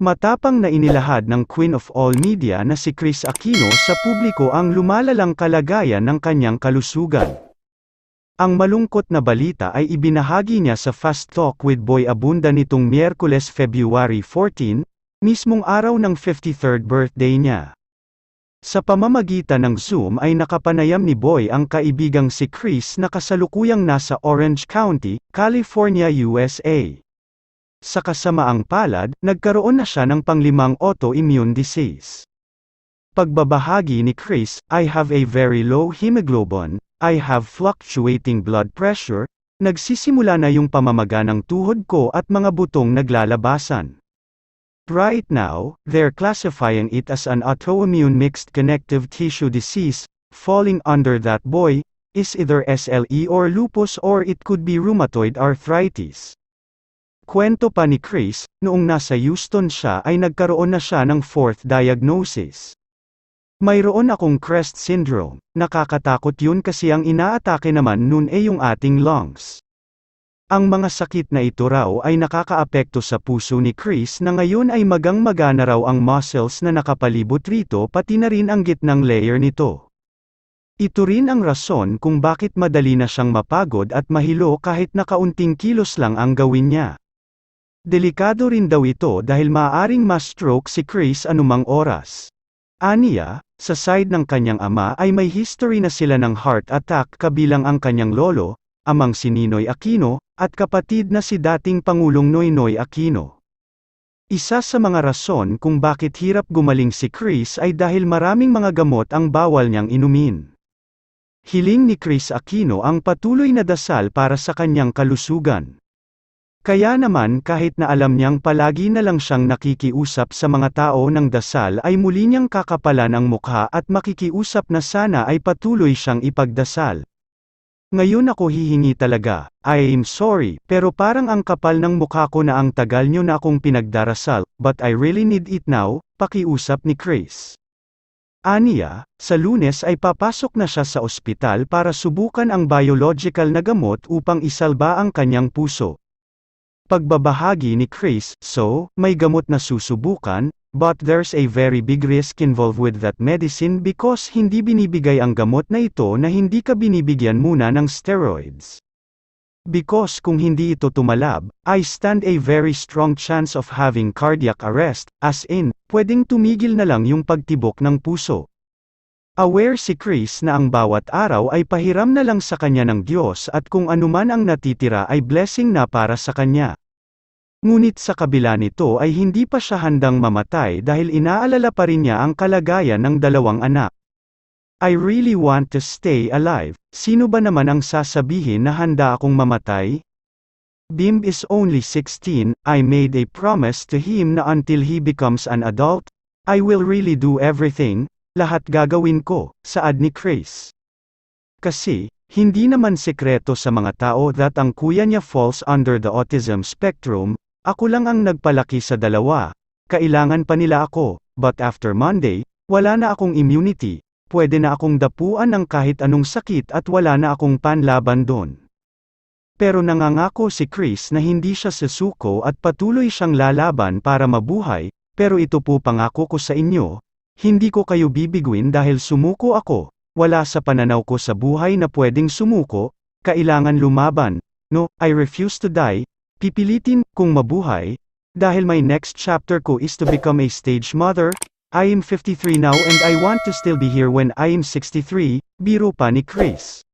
Matapang na inilahad ng Queen of All Media na si Chris Aquino sa publiko ang lumalalang kalagayan ng kanyang kalusugan. Ang malungkot na balita ay ibinahagi niya sa Fast Talk with Boy Abunda nitong Miyerkules February 14, mismong araw ng 53rd birthday niya. Sa pamamagitan ng Zoom ay nakapanayam ni Boy ang kaibigang si Chris na kasalukuyang nasa Orange County, California, USA. Sa kasamaang palad, nagkaroon na siya ng panglimang autoimmune disease. Pagbabahagi ni Chris, I have a very low hemoglobin, I have fluctuating blood pressure, nagsisimula na yung pamamaga ng tuhod ko at mga butong naglalabasan. Right now, they're classifying it as an autoimmune mixed connective tissue disease, falling under that boy, is either SLE or lupus or it could be rheumatoid arthritis. Kwento pa ni Chris, noong nasa Houston siya ay nagkaroon na siya ng fourth diagnosis. Mayroon akong crest syndrome, nakakatakot yun kasi ang inaatake naman nun ay yung ating lungs. Ang mga sakit na ito raw ay nakakaapekto sa puso ni Chris na ngayon ay magang magana raw ang muscles na nakapalibot rito pati na rin ang gitnang layer nito. Ito rin ang rason kung bakit madali na siyang mapagod at mahilo kahit nakaunting kilos lang ang gawin niya. Delikado rin daw ito dahil maaaring ma-stroke si Chris anumang oras. Aniya, sa side ng kanyang ama ay may history na sila ng heart attack kabilang ang kanyang lolo, amang si Ninoy Aquino, at kapatid na si dating Pangulong Noynoy Aquino. Isa sa mga rason kung bakit hirap gumaling si Chris ay dahil maraming mga gamot ang bawal niyang inumin. Hiling ni Chris Aquino ang patuloy na dasal para sa kanyang kalusugan. Kaya naman kahit na alam niyang palagi na lang siyang nakikiusap sa mga tao ng dasal ay muli niyang kakapalan ang mukha at makikiusap na sana ay patuloy siyang ipagdasal. Ngayon ako hihingi talaga, I am sorry, pero parang ang kapal ng mukha ko na ang tagal niyo na akong pinagdarasal, but I really need it now, pakiusap ni Chris. Aniya, sa lunes ay papasok na siya sa ospital para subukan ang biological na gamot upang isalba ang kanyang puso. Pagbabahagi ni Chris, so, may gamot na susubukan, but there's a very big risk involved with that medicine because hindi binibigay ang gamot na ito na hindi ka binibigyan muna ng steroids. Because kung hindi ito tumalab, I stand a very strong chance of having cardiac arrest, as in, pwedeng tumigil na lang yung pagtibok ng puso. Aware si Chris na ang bawat araw ay pahiram na lang sa kanya ng Diyos at kung anuman ang natitira ay blessing na para sa kanya. Ngunit sa kabila nito ay hindi pa siya handang mamatay dahil inaalala pa rin niya ang kalagayan ng dalawang anak. I really want to stay alive, sino ba naman ang sasabihin na handa akong mamatay? Bim is only 16, I made a promise to him na until he becomes an adult, I will really do everything, lahat gagawin ko, saad ni Chris. Kasi, hindi naman sekreto sa mga tao that ang kuya niya falls under the autism spectrum, ako lang ang nagpalaki sa dalawa, kailangan pa nila ako, but after Monday, wala na akong immunity, pwede na akong dapuan ng kahit anong sakit at wala na akong panlaban doon. Pero nangangako si Chris na hindi siya susuko at patuloy siyang lalaban para mabuhay, pero ito po pangako ko sa inyo, hindi ko kayo bibiguin dahil sumuko ako, wala sa pananaw ko sa buhay na pwedeng sumuko, kailangan lumaban, no, I refuse to die, pipilitin kong mabuhay, dahil my next chapter ko is to become a stage mother, I am 53 now and I want to still be here when I am 63, biro pa ni Chris.